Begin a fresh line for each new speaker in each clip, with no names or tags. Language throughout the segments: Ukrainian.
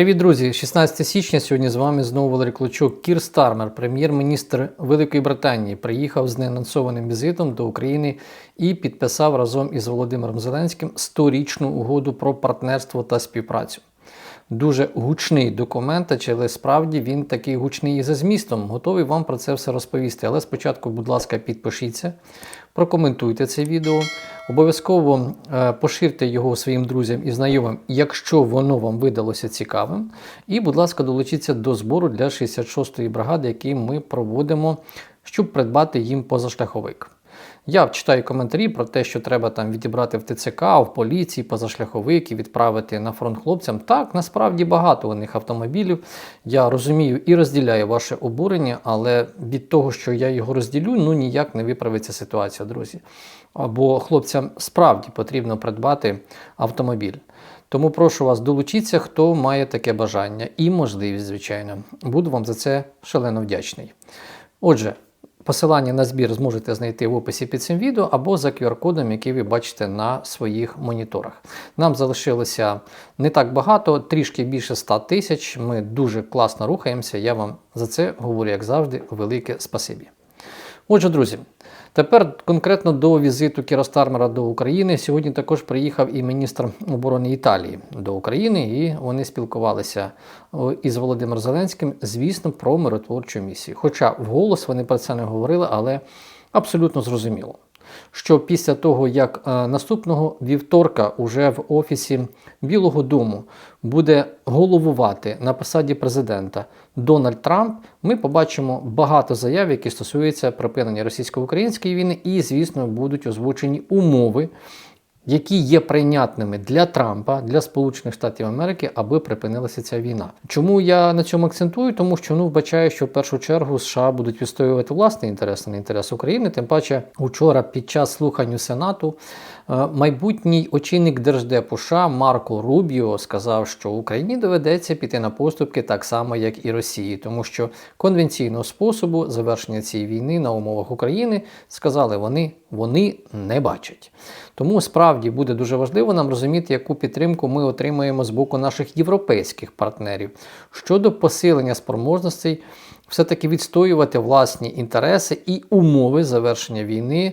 Привіт, друзі! 16 січня. Сьогодні з вами знову Валерій Клочок. Кір Стармер, прем'єр-міністр Великої Британії, приїхав з неанонсованим візитом до України і підписав разом із Володимиром Зеленським 100-річну угоду про партнерство та співпрацю. Дуже гучний документ, але справді він такий гучний і за змістом. Готовий вам про це все розповісти. Але спочатку, будь ласка, підпишіться, прокоментуйте це відео. Обов'язково е, поширте його своїм друзям і знайомим, якщо воно вам видалося цікавим. І, будь ласка, долучіться до збору для 66-ї бригади, який ми проводимо, щоб придбати їм позашляховик. Я читаю коментарі про те, що треба там відібрати в ТЦК, в поліції, позашляховики, відправити на фронт хлопцям. Так, насправді багато у них автомобілів. Я розумію і розділяю ваше обурення, але від того, що я його розділю, ну ніяк не виправиться ситуація, друзі. Бо хлопцям справді потрібно придбати автомобіль. Тому прошу вас долучитися, хто має таке бажання і можливість, звичайно. Буду вам за це шалено вдячний. Отже. Посилання на збір зможете знайти в описі під цим відео або за QR-кодом, який ви бачите на своїх моніторах. Нам залишилося не так багато, трішки більше 100 тисяч. Ми дуже класно рухаємося. Я вам за це говорю, як завжди, велике спасибі. Отже, друзі, тепер конкретно до візиту Кіра Стармера до України. Сьогодні також приїхав і міністр оборони Італії до України, і вони спілкувалися із Володимиром Зеленським, звісно, про миротворчу місію. Хоча вголос вони про це не говорили, але абсолютно зрозуміло що після того, як е, наступного вівторка уже в офісі Білого Дому буде головувати на посаді президента Дональд Трамп, ми побачимо багато заяв, які стосуються припинення російсько-української війни, і, звісно, будуть озвучені умови які є прийнятними для Трампа, для Сполучених Штатів Америки, аби припинилася ця війна. Чому я на цьому акцентую? Тому що ну вбачаю, що в першу чергу США будуть відстоювати власний інтерес, а не інтерес України. Тим паче, учора під час слухань у Сенату е, майбутній очільник держдепу США Марко Рубіо сказав, що Україні доведеться піти на поступки так само, як і Росії, тому що конвенційного способу завершення цієї війни на умовах України сказали вони, вони не бачать. Тому справді буде дуже важливо нам розуміти, яку підтримку ми отримаємо з боку наших європейських партнерів. Щодо посилення спроможностей, все-таки відстоювати власні інтереси і умови завершення війни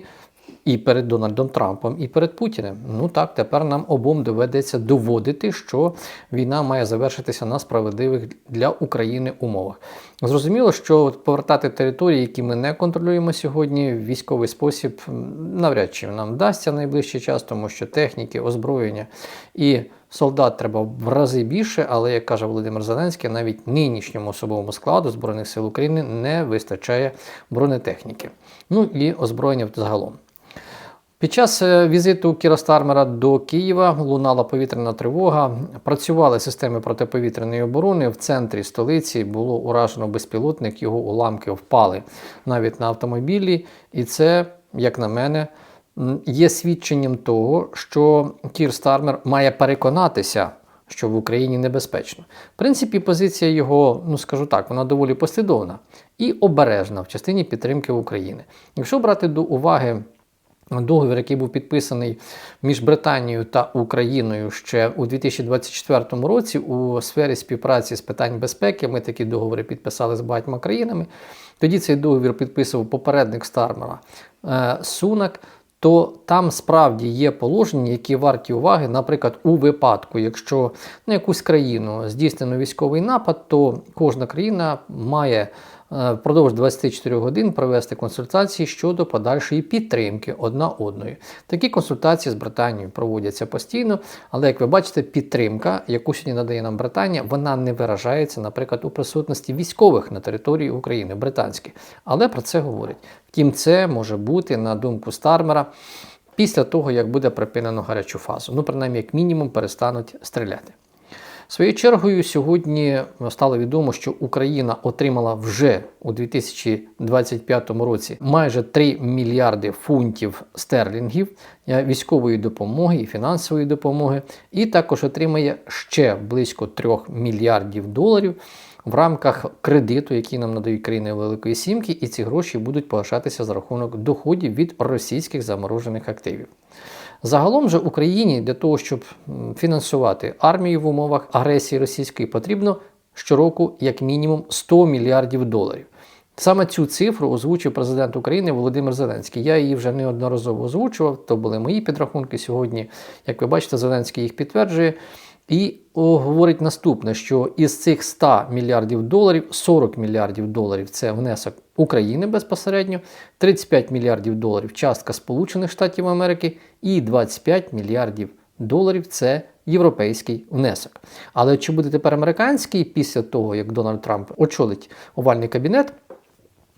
і перед Дональдом Трампом, і перед Путіним. Ну так, тепер нам обом доведеться доводити, що війна має завершитися на справедливих для України умовах. Зрозуміло, що повертати території, які ми не контролюємо сьогодні, в військовий спосіб навряд чи нам вдасться найближчий час, тому що техніки, озброєння і солдат треба в рази більше, але як каже Володимир Зеленський, навіть нинішньому особовому складу Збройних сил України не вистачає бронетехніки. Ну і озброєння загалом. Під час е, візиту Кіра Стармера до Києва лунала повітряна тривога. Працювали системи протиповітряної оборони. В центрі столиці було уражено безпілотник, його уламки впали навіть на автомобілі. І це, як на мене, є свідченням того, що Кір Стармер має переконатися. Що в Україні небезпечно. В принципі, позиція його, ну скажу так, вона доволі послідовна і обережна в частині підтримки України. Якщо брати до уваги Договір, який був підписаний між Британією та Україною ще у 2024 році у сфері співпраці з питань безпеки. Ми такі договори підписали з багатьма країнами. Тоді цей договір підписував попередник Стармера е, Сунак. То там справді є положення, які варті уваги, наприклад, у випадку, якщо на якусь країну здійснено військовий напад, то кожна країна має впродовж 24 годин провести консультації щодо подальшої підтримки одна одної. Такі консультації з Британією проводяться постійно, але як ви бачите, підтримка, яку сьогодні надає нам Британія, вона не виражається, наприклад, у присутності військових на території України, британських. Але про це говорять. Втім, це може бути, на думку Стармера, після того, як буде припинено гарячу фазу. Ну, принаймні, як мінімум, перестануть стріляти. Своєю чергою, сьогодні стало відомо, що Україна отримала вже у 2025 році майже 3 мільярди фунтів стерлінгів військової допомоги і фінансової допомоги, і також отримає ще близько 3 мільярдів доларів. В рамках кредиту, який нам надають країни Великої Сімки, і ці гроші будуть погашатися за рахунок доходів від російських заморожених активів. Загалом же Україні для того, щоб фінансувати армію в умовах агресії російської, потрібно щороку як мінімум 100 мільярдів доларів. Саме цю цифру озвучив президент України Володимир Зеленський. Я її вже неодноразово озвучував, то були мої підрахунки сьогодні. Як ви бачите, Зеленський їх підтверджує. І говорить наступне: що із цих 100 мільярдів доларів 40 мільярдів доларів це внесок України безпосередньо, 35 мільярдів доларів частка Сполучених Штатів Америки і 25 мільярдів доларів це європейський внесок. Але чи буде тепер американський після того, як Дональд Трамп очолить овальний кабінет?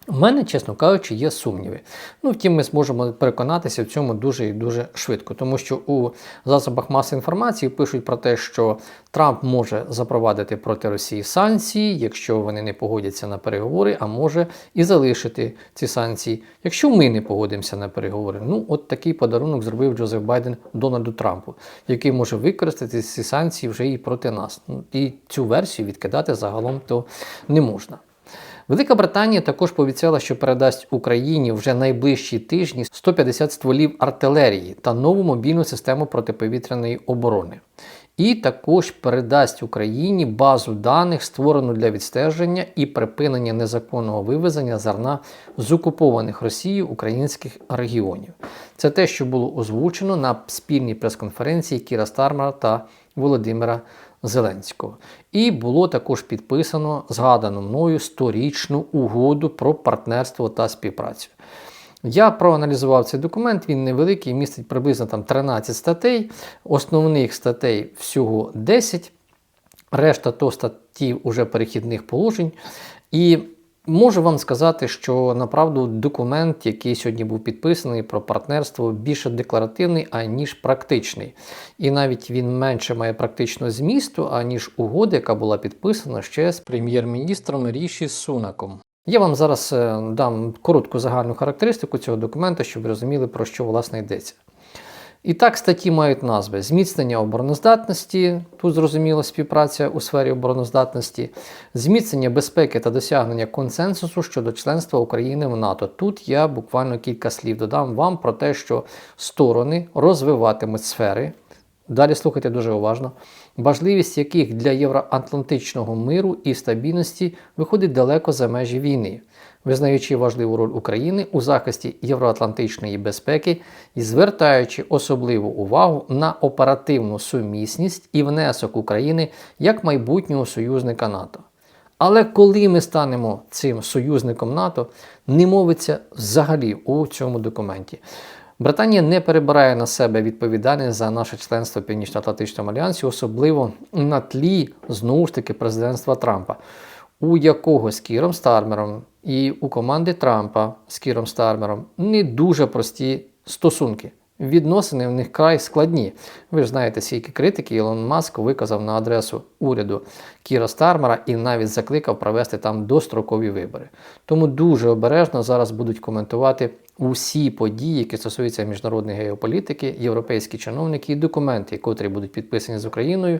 У мене, чесно кажучи, є сумніви. Ну, втім, ми зможемо переконатися в цьому дуже і дуже швидко, тому що у засобах масової інформації пишуть про те, що Трамп може запровадити проти Росії санкції, якщо вони не погодяться на переговори, а може і залишити ці санкції, якщо ми не погодимося на переговори. Ну, от такий подарунок зробив Джозеф Байден Дональду Трампу, який може використати ці санкції вже і проти нас. Ну, І цю версію відкидати загалом то не можна. Велика Британія також пообіцяла, що передасть Україні вже найближчі тижні 150 стволів артилерії та нову мобільну систему протиповітряної оборони. І також передасть Україні базу даних, створену для відстеження і припинення незаконного вивезення зерна з окупованих Росією українських регіонів. Це те, що було озвучено на спільній прес-конференції Кіра Стармера та Володимира Зеленського. І було також підписано згадану мною сторічну угоду про партнерство та співпрацю. Я проаналізував цей документ, він невеликий, містить приблизно там 13 статей, основних статей всього 10, решта то статтів уже перехідних положень. І можу вам сказати, що направду документ, який сьогодні був підписаний про партнерство, більше декларативний, аніж практичний. І навіть він менше має практичного змісту, аніж угода, яка була підписана ще з прем'єр-міністром Ріші Сунаком. Я вам зараз е, дам коротку загальну характеристику цього документа, щоб ви розуміли, про що власне йдеться. І так, статті мають назви: зміцнення обороноздатності, тут зрозуміло співпраця у сфері обороноздатності, зміцнення безпеки та досягнення консенсусу щодо членства України в НАТО. Тут я буквально кілька слів додам вам про те, що сторони розвиватимуть сфери. Далі слухайте дуже уважно, важливість яких для євроатлантичного миру і стабільності виходить далеко за межі війни, визнаючи важливу роль України у захисті євроатлантичної безпеки і звертаючи особливу увагу на оперативну сумісність і внесок України як майбутнього союзника НАТО. Але коли ми станемо цим союзником НАТО, не мовиться взагалі у цьому документі. Британія не перебирає на себе відповідальність за наше членство в Північно-Атлантичному альянсі, особливо на тлі знову ж таки президентства Трампа, у якого з Кіром Стармером і у команди Трампа з Кіром Стармером не дуже прості стосунки. Відносини в них край складні. Ви ж знаєте, скільки критики Ілон Маск виказав на адресу уряду Кіра Стармера і навіть закликав провести там дострокові вибори. Тому дуже обережно зараз будуть коментувати усі події, які стосуються міжнародної геополітики, європейські чиновники і документи, котрі будуть підписані з Україною,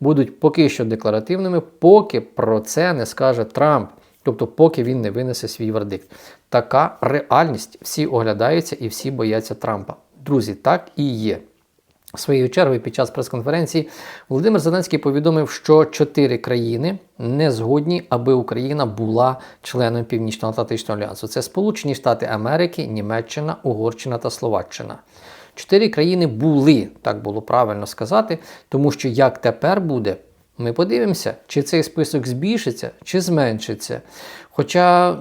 будуть поки що декларативними, поки про це не скаже Трамп. Тобто, поки він не винесе свій вердикт. Така реальність всі оглядаються і всі бояться Трампа. Друзі, так і є. Своєю чергою під час прес-конференції Володимир Зеленський повідомив, що чотири країни не згодні, аби Україна була членом Північно-Атлантичного альянсу. Це Сполучені Штати Америки, Німеччина, Угорщина та Словаччина. Чотири країни були, так було правильно сказати, тому що як тепер буде, ми подивимося, чи цей список збільшиться, чи зменшиться. Хоча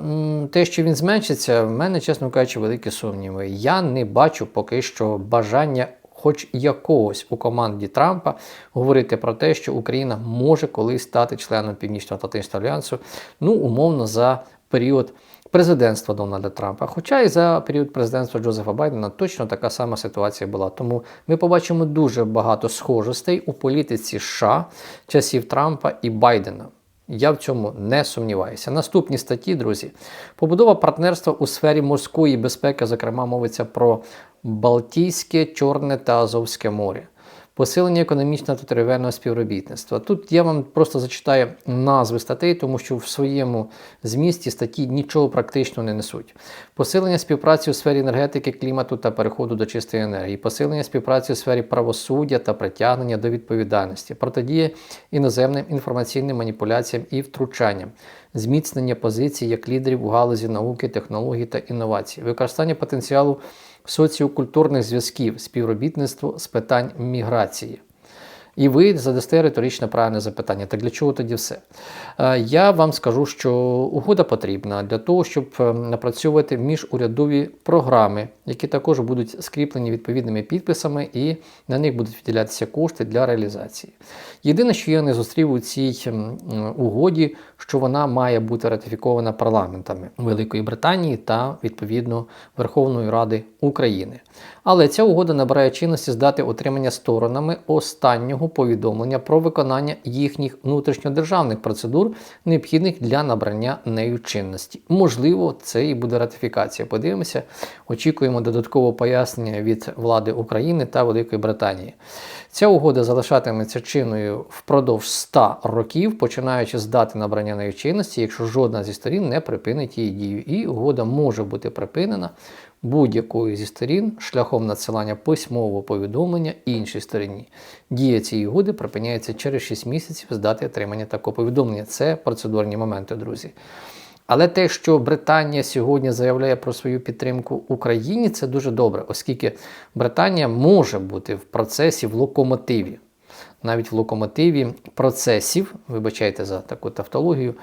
те, що він зменшиться, в мене, чесно кажучи, великі сумніви. Я не бачу поки що бажання, хоч якогось у команді Трампа, говорити про те, що Україна може колись стати членом Північно-Атлантичного альянсу, ну, умовно, за період президентства Дональда Трампа. Хоча і за період президентства Джозефа Байдена точно така сама ситуація була. Тому ми побачимо дуже багато схожостей у політиці США часів Трампа і Байдена. Я в цьому не сумніваюся. Наступні статті, друзі, побудова партнерства у сфері морської безпеки, зокрема, мовиться про Балтійське, Чорне та Азовське море. Посилення економічного та торговельного співробітництва. Тут я вам просто зачитаю назви статей, тому що в своєму змісті статті нічого практично не несуть. Посилення співпраці у сфері енергетики, клімату та переходу до чистої енергії, посилення співпраці у сфері правосуддя та притягнення до відповідальності, протидія іноземним інформаційним маніпуляціям і втручанням, зміцнення позицій як лідерів у галузі науки, технологій та інновацій, використання потенціалу соціокультурних зв'язків, співробітництво з питань міграції. І ви задасте риторичне правильне запитання. Так для чого тоді все? Е, Я вам скажу, що угода потрібна для того, щоб е, напрацьовувати міжурядові програми, які також будуть скріплені відповідними підписами, і на них будуть виділятися кошти для реалізації. Єдине, що я не зустрів у цій угоді, що вона має бути ратифікована парламентами Великої Британії та відповідно Верховної Ради України. Але ця угода набирає чинності з дати отримання сторонами останнього повідомлення про виконання їхніх внутрішньодержавних процедур, необхідних для набрання нею чинності. Можливо, це і буде ратифікація. Подивимося, очікуємо додаткового пояснення від влади України та Великої Британії. Ця угода залишатиметься чинною впродовж 100 років, починаючи з дати набрання нею чинності, якщо жодна зі сторін не припинить її дію. І угода може бути припинена будь-якою зі сторін шляхом надсилання письмового повідомлення іншій стороні. Дія цієї угоди припиняється через 6 місяців з дати отримання такого повідомлення. Це процедурні моменти, друзі. Але те, що Британія сьогодні заявляє про свою підтримку Україні, це дуже добре, оскільки Британія може бути в процесі в локомотиві. Навіть в локомотиві процесів, вибачайте за таку тавтологію,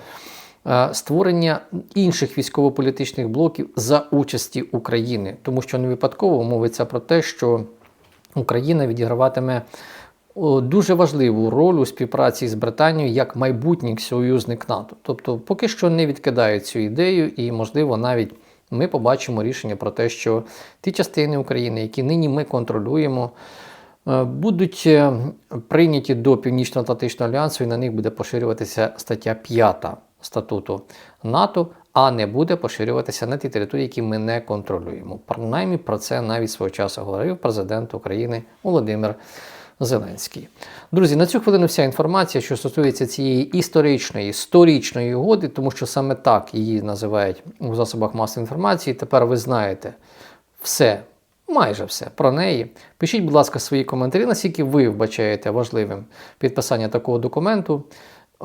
створення інших військово-політичних блоків за участі України, тому що не випадково мовиться про те, що Україна відіграватиме дуже важливу роль у співпраці з Британією як майбутній союзник НАТО. Тобто, поки що не відкидають цю ідею, і, можливо, навіть ми побачимо рішення про те, що ті частини України, які нині ми контролюємо, е, будуть е, прийняті до Північно-Атлантичного альянсу, і на них буде поширюватися стаття 5 статуту НАТО, а не буде поширюватися на ті території, які ми не контролюємо. Принаймні про це навіть свого часу говорив президент України Володимир Зеленський. Друзі, на цю хвилину вся інформація, що стосується цієї історичної, сторічної угоди, тому що саме так її називають у засобах масової інформації. Тепер ви знаєте все, майже все про неї. Пишіть, будь ласка, свої коментарі, наскільки ви вбачаєте важливим підписання такого документу.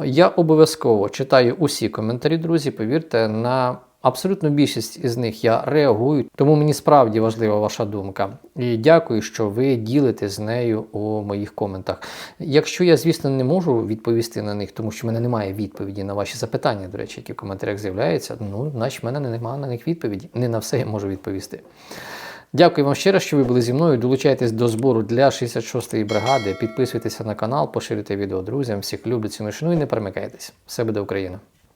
Я обов'язково читаю усі коментарі, друзі. Повірте, на абсолютну більшість із них я реагую, тому мені справді важлива ваша думка. І дякую, що ви ділите з нею у моїх коментах. Якщо я, звісно, не можу відповісти на них, тому що в мене немає відповіді на ваші запитання, до речі, які в коментарях з'являються, ну, значить, в мене немає на них відповіді. Не на все я можу відповісти. Дякую вам ще раз, що ви були зі мною. Долучайтесь до збору для 66-ї бригади. Підписуйтеся на канал, поширюйте відео друзям. Всіх люблю, ціну шану і не перемикайтесь. Все буде Україна!